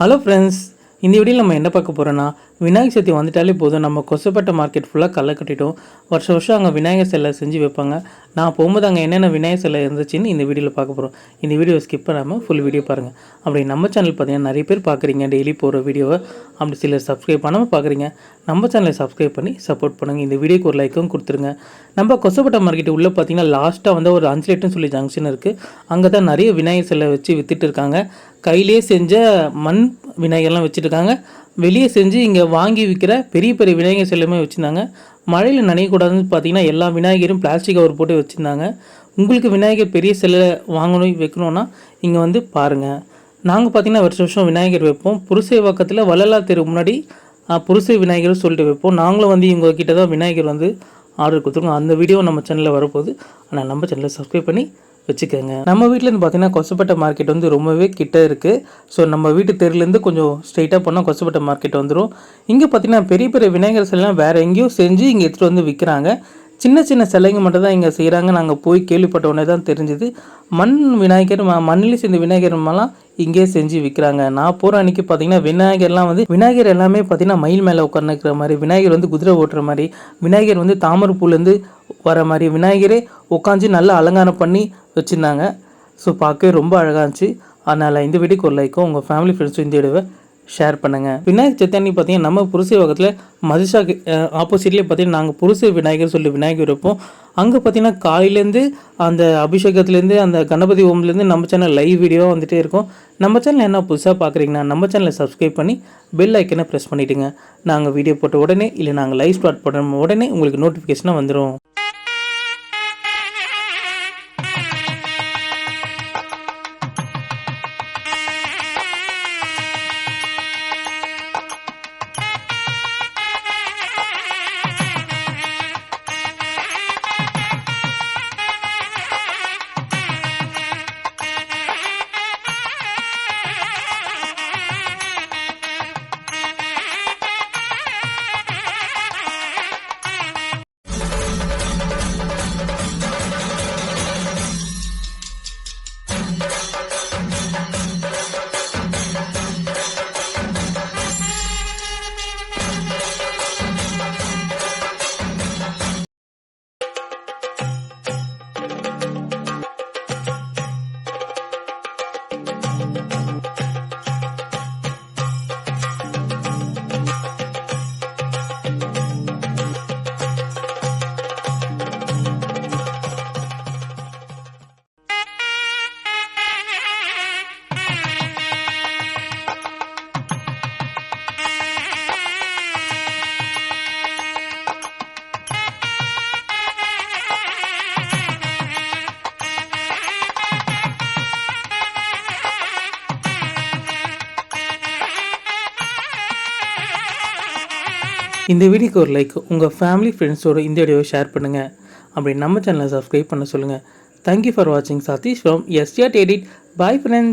Hello friends இந்த வீடியோவில் நம்ம என்ன பார்க்க போகிறோன்னா விநாயகர் சதுர்த்தி வந்துட்டாலே போதும். நம்ம கொசப்பட்ட மார்க்கெட் ஃபுல்லாக கல்லை கட்டிட்டோம். வருஷம் வருஷம் அங்கே விநாயகர் சிலை செஞ்சு வைப்பாங்க. நான் போகும்போது அங்கே என்னென்ன விநாயகர் சிலை இருந்துச்சுன்னு இந்த வீடியோவில் பார்க்க போகிறோம் இந்த வீடியோ ஸ்கிப் பண்ணாமல் ஃபுல் வீடியோ பாருங்கள் அப்படி நம்ம சேனல் பார்த்தீங்கன்னா நிறைய பேர் பார்க்குறீங்க டெய்லி போகிற வீடியோவை. அப்படி சிலர் சப்ஸ்கிரைப் பண்ணாமல் பார்க்குறீங்க நம்ம சேனலை சப்ஸ்கிரைப் பண்ணி சப்போர்ட் பண்ணுங்கள் இந்த வீடியோக்கு ஒரு லைக்கும் கொடுத்துருங்க. நம்ம கொசப்பட்ட மார்க்கெட் உள்ளே பார்த்தீங்கன்னா லாஸ்ட்டாக வந்து ஒரு அஞ்சு லிட்டர்னு சொல்லி ஜங்ஷன் இருக்குது அங்கே தான் நிறைய விநாயகர் சிலை வச்சு வித்துட்டு இருக்காங்க. கையிலே செஞ்ச மண் விநாயகர்லாம் வச்சுருக்காங்க. வெளியே செஞ்சு இங்கே வாங்கி விற்கிற பெரிய பெரிய விநாயகர் சிலையுமே வச்சுருந்தாங்க. மழையில் நனையக்கூடாதுன்னு பார்த்தீங்கன்னா எல்லா விநாயகரும் பிளாஸ்டிக் கவர் போட்டு வச்சுருந்தாங்க. உங்களுக்கு விநாயகர் பெரிய சிலை வாங்கணும் வைக்கணும்னா இங்கே வந்து பாருங்கள் நாங்கள் பார்த்தீங்கன்னா வருஷம் வருஷம் விநாயகர் வைப்போம். புருசை பக்கத்தில் வள்ளலார் தெரு முன்னாடி புருசை விநாயகர் சொல்லிட்டு வைப்போம். நாங்களும் வந்து இவங்க கிட்ட தான் விநாயகர் வந்து ஆர்டர் கொடுத்துருக்கோம். அந்த வீடியோ நம்ம சேனலில் வரப்போகுது. ஆனால் நம்ம சேனலை சப்ஸ்கிரைப் பண்ணி வச்சுக்கோங்க. நம்ம வீட்டிலேருந்து பார்த்தீங்கன்னா கொசப்பட்ட மார்க்கெட் வந்து ரொம்பவே கிட்ட இருக்குது ஸோ நம்ம வீட்டு தெருலேருந்து கொஞ்சம் ஸ்ட்ரெயிட்டாக போனால் கொசப்பட்ட மார்க்கெட் வந்துடும் இங்கே பார்த்தீங்கன்னா பெரிய பெரிய விநாயகர் சிலைலாம் வேறு எங்கேயும் செஞ்சு இங்கே எடுத்துகிட்டு வந்து விற்கிறாங்க சின்ன சின்ன சிலைங்க மட்டும் தான் இங்கே செய்கிறாங்க நாங்கள் போய் கேள்விப்பட்ட உடனே தான் தெரிஞ்சுது. மண் விநாயகர் ம- மண்ணில் சேர்ந்த விநாயகர்மெல்லாம் இங்கே செஞ்சு விற்கிறாங்க நான் போகிற அன்னைக்கு பார்த்தீங்கன்னா விநாயகர்லாம் வந்து விநாயகர் எல்லாமே பார்த்தீங்கன்னா மயில் மேலே உட்காந்துக்கிற மாதிரி விநாயகர் வந்து குதிரை ஓட்டுற மாதிரி விநாயகர் வந்து தாமரைப்பூலேருந்து வர மாதிரி விநாயகரே உட்காந்து நல்லா அலங்காரம் பண்ணி வச்சுருந்தாங்க. ஸோ பார்க்கவே ரொம்ப அழகாக இருந்துச்சு. அதனால் இந்த வீடியோக்கு ஒரு லைக்கும் உங்கள் ஃபேமிலி ஃப்ரெண்ட்ஸும் இந்த வீடியோவை ஷேர் பண்ணுங்கள் விநாயகர் சதுர்த்தி பார்த்தீங்கன்னா நம்ம புருஷ பக்கத்தில் மதிஷா ஆப்போசிட்லேயே பார்த்தீங்கன்னா நாங்கள் புருஷ விநாயகர் சொல்லி விநாயகர் இருப்போம் அங்கே பார்த்தீங்கன்னா காலையிலேருந்து அந்த அபிஷேகத்துலேருந்து அந்த கணபதி ஓம்லேருந்து நம்ம சேனல் லைவ் வீடியோவாக வந்துகிட்டே இருக்கும். நம்ம சேனல் என்ன புதுசாக பார்க்குறீங்கன்னா நம்ம சேனலை சப்ஸ்கிரைப் பண்ணி பெல் ஐக்கனை ப்ரெஸ் பண்ணிவிடுங்க நாங்கள் வீடியோ போட்ட உடனே இல்லை நாங்கள் லைவ் ஸ்டார்ட் பண்ணுற உடனே உங்களுக்கு நோட்டிஃபிகேஷனாக வந்துடும் இந்த வீடியோக்கு ஒரு லைக் உங்கள் ஃபேமிலி ஃப்ரெண்ட்ஸோடு இந்த வீடியோவை ஷேர் பண்ணுங்கள் அப்படி நம்ம சேனலை சப்ஸ்கிரைப் பண்ண சொல்லுங்கள் தேங்க்யூ ஃபார் வாட்சிங் Satish from STR edit bye friends